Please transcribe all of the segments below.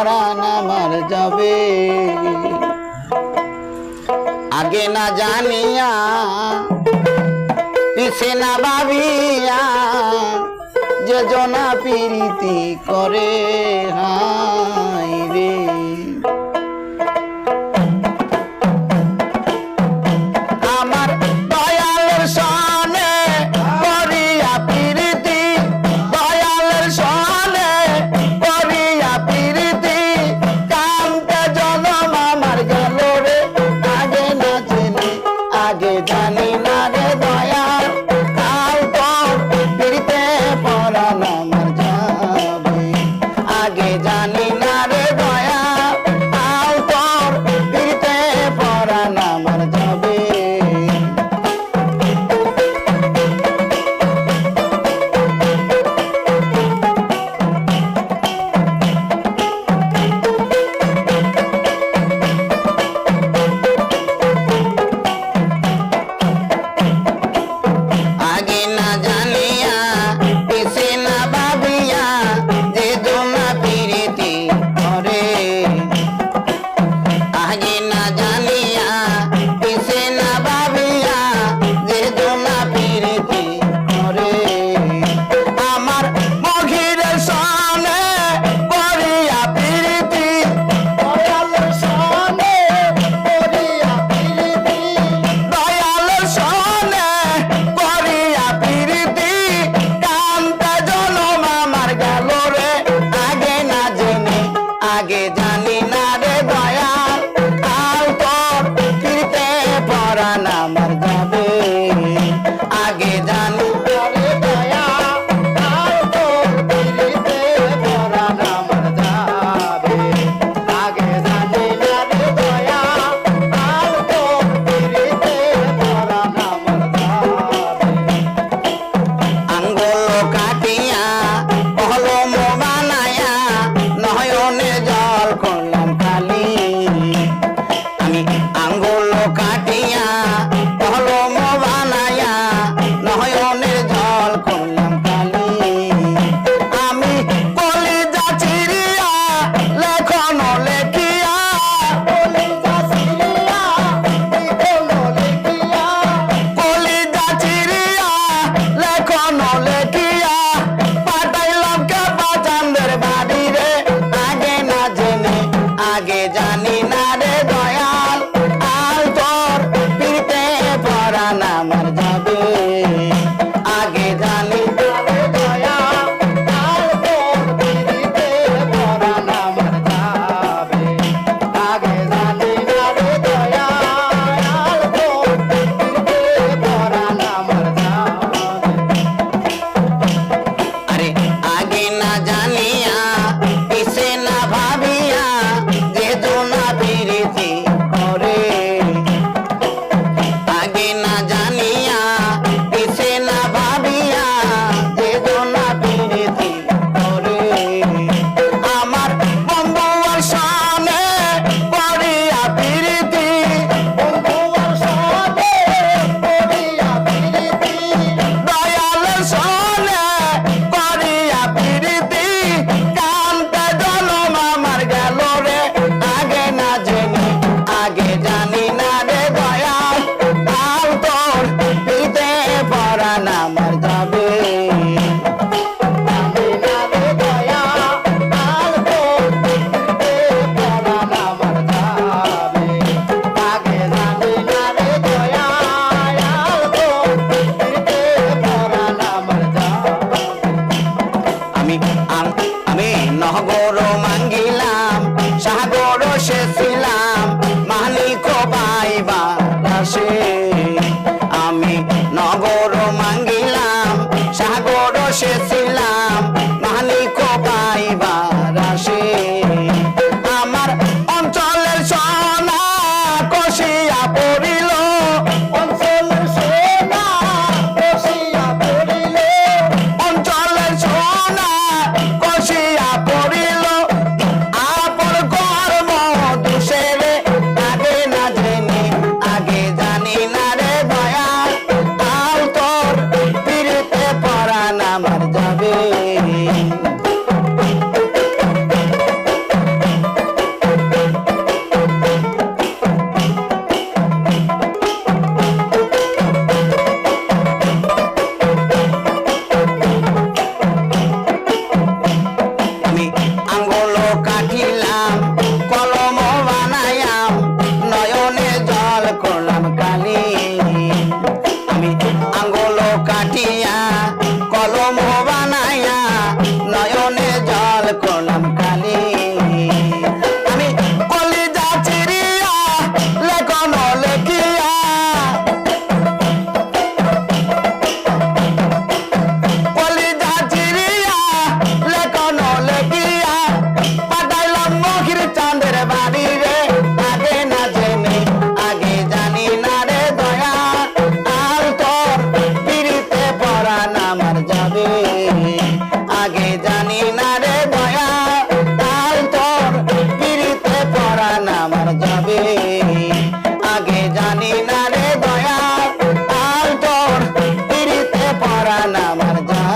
পরাণ আমার যাবে। আগে না জানিয়া পিছে না ভাবিয়া যে জনা প্রীতি করে হ্যাঁ। காட்டு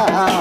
Ah, ah, ah.